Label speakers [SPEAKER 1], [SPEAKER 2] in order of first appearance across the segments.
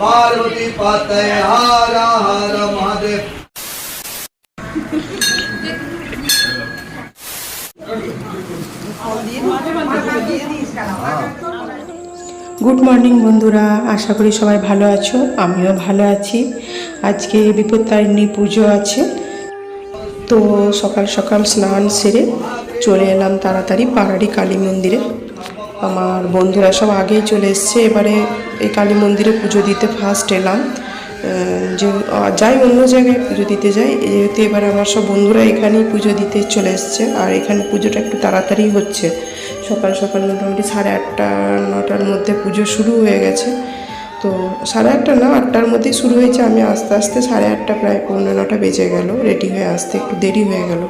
[SPEAKER 1] পার্বতী পাতে Har Har Mahadev.
[SPEAKER 2] Good morning বন্ধুরা, আশা করি সবাই ভালো আছো, আমিও ভালো আছি। আজকে বিপত্তারিণী পুজো আছে, তো সকাল সকাল স্নান সেরে চলে এলাম তাড়াতাড়ি পাহাড়ি কালী মন্দিরে। আমার বন্ধুরা সব আগেই চলে এসছে। এবারে এই কালী মন্দিরে পুজো দিতে ফার্স্ট এলাম। যে যাই অন্য জায়গায় পুজো দিতে যাই, যেহেতু এবার আমার সব বন্ধুরা এখানেই পুজো দিতে চলে এসছে। আর এখানে পুজোটা একটু তাড়াতাড়ি হচ্ছে। সকাল সকাল মোটামুটি সাড়ে আটটা, নটার মধ্যে পুজো শুরু হয়ে গেছে। তো সাড়ে আটটা না, আটটার মধ্যেই শুরু হয়েছে। আমি আস্তে আস্তে সাড়ে আটটা, প্রায় পৌনে নটা বেজে গেল। রেডি হয়ে আসতে একটু দেরি হয়ে গেল।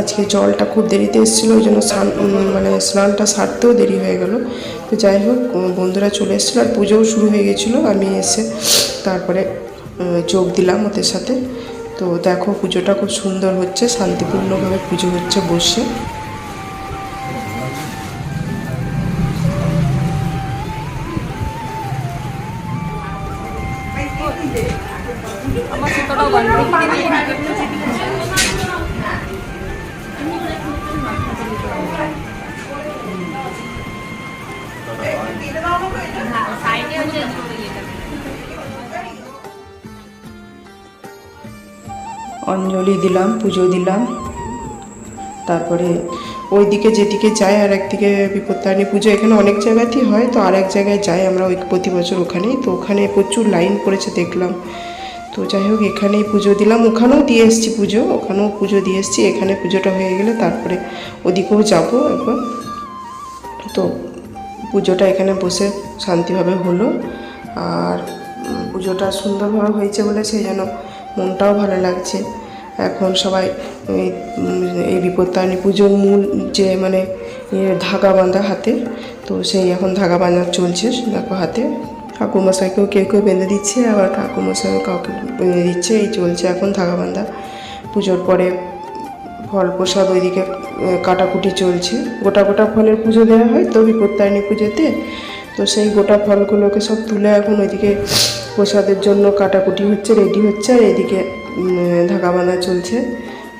[SPEAKER 2] আজকে জলটা খুব দেরিতে এসেছিল, ওই জন্য স্নান মানে স্নানটা সারতেও দেরি হয়ে গেল। তো যাই হোক বন্ধুরা চলে এসেছিল, আর পুজোও শুরু হয়ে গেছিল, আমি এসে তারপরে যোগ দিলাম ওদের সাথে। তো দেখো, পুজোটা খুব সুন্দর হচ্ছে, শান্তিপূর্ণভাবে পুজো হচ্ছে, বসে।
[SPEAKER 3] আমার
[SPEAKER 2] অঞ্জলি দিলাম, পুজো দিলাম। তারপরে ওইদিকে যেদিকে যাই আর একদিকে বিপত্তারিণী পুজো, এখানে অনেক জায়গাতেই হয়, তো আর এক জায়গায় যাই আমরা ওই প্রতি বছর ওখানেই, তো ওখানে প্রচুর লাইন পড়েছে দেখলাম। তো যাই হোক, এখানেই পুজো দিলাম। ওখানেও দিয়ে এসেছি পুজো, ওখানেও পুজো দিয়ে এসেছি, এখানে পুজোটা হয়ে গেলে তারপরে ওদিকেও যাব একবার। তো পুজোটা এখানে বসে শান্তিভাবে হলো। আর পুজোটা সুন্দরভাবে হয়েছে বলে সেই জন্য মনটাও ভালো লাগছে। এখন সবাই এই বিপত্তারিণী পুজোর মূল যে মানে ধাগা বাঁধা হাতে, তো সেই এখন ধাগা বাঁধা চলছে দেখো হাতে। ঠাকুরমশাইকেও কেউ কেউ বেঁধে দিচ্ছে, আবার ঠাকুরমশাইও কাউকে বেঁধে দিচ্ছে, এই চলছে এখন ধাগা বাঁধা। পুজোর পরে ফল প্রসাদ ওইদিকে কাটাকুটি চলছে। গোটা গোটা ফলের পুজো দেওয়া হয় তো বিপত্তারিণী পুজোতে। তো সেই গোটা ফলগুলোকে সব তুলে এখন ওইদিকে প্রসাদের জন্য কাটাকুটি হচ্ছে রেডি হচ্ছে, আর এদিকে ধাগা বাঁধা চলছে।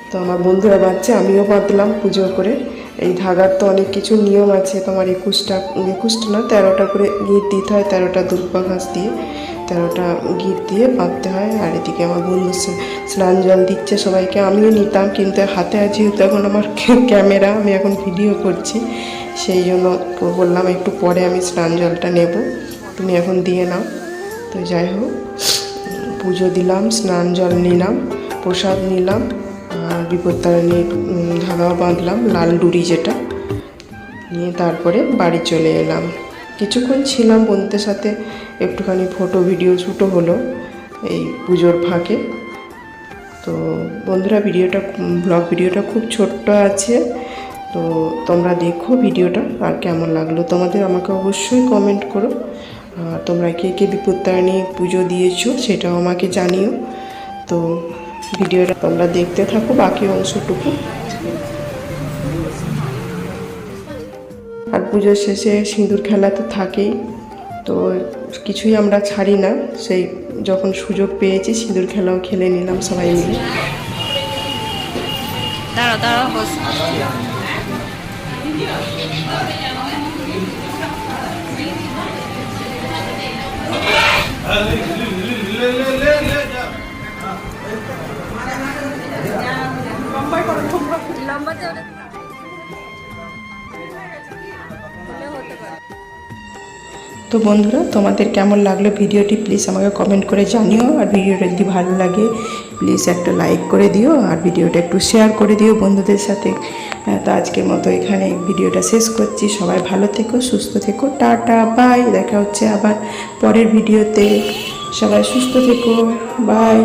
[SPEAKER 2] তো আমার বন্ধুরা বাঁধছে, আমিও বাঁধলাম পুজো করে। এই ধাগার তো অনেক কিছু নিয়ম আছে, তোমার একুশটা একুশটা না, তেরোটা করে গিট দিতে হয়, তেরোটা দুর্বা ঘাস দিয়ে, তেরোটা গিট দিয়ে বাঁধতে হয়। আর এদিকে আমার বন্ধু স্নান জল দিচ্ছে সবাইকে, আমিও নিতাম, কিন্তু হাতে আছে, যেহেতু এখন আমার ক্যামেরা, আমি এখন ভিডিও করছি। সেই জন্য বললাম, একটু পরে আমি স্নান জলটা নেব, তুমি এখন দিয়ে নাও। তো যাই হোক পুজো দিলাম স্নান জল নিলাম প্রসাদ নিলাম আর বিপত্তারিণীর উম, ধাগাও বাঁধলাম লাল ডুরি যেটা নিয়ে তারপরে বাড়ি চলে এলাম। কিছুক্ষণ ছিলাম বন্ধুদের সাথে একটুখানি ফটো ভিডিও শ্যুটও হলো এই পুজোর ফাঁকে। তো বন্ধুরা ভিডিওটা ব্লগ ভিডিওটা খুব ছোট্ট আছে তো তোমরা দেখো ভিডিওটা আর কেমন লাগল তোমাদের আমাকে অবশ্যই কমেন্ট করো। তোমরা কে কে বিপত্তারিণী পুজো দিয়েছ সেটাও আমাকে জানিও। তো ভিডিওটা তোমরা দেখতে থাকো, বাকি অংশটুকু। আর পুজোর শেষে সিঁদুর খেলা তো থাকেই, তো কিছুই আমরা ছাড়ি না। সেই যখন সুযোগ পেয়েছি, সিঁদুর খেলাও খেলে নিলাম সবাই মিলে।
[SPEAKER 3] দাঁড়া দাঁড়া
[SPEAKER 2] তো বন্ধুরা, তোমাদের কেমন লাগল ভিডিওটি? প্লিজ আমাকে কমেন্ট করে জানিও। আর ভিডিওটা যদি ভালো লাগে প্লিজ একটা লাইক করে দিও আর ভিডিওটা একটু শেয়ার করে দিও বন্ধুদের সাথে। তো আজকের মতো এখানে ভিডিওটা শেষ করছি। সবাই ভালো থেকো, সুস্থ থেকো, টাটা বাই দেখা হচ্ছে আবার পরের ভিডিওতে। সবাই সুস্থ থেকো বাই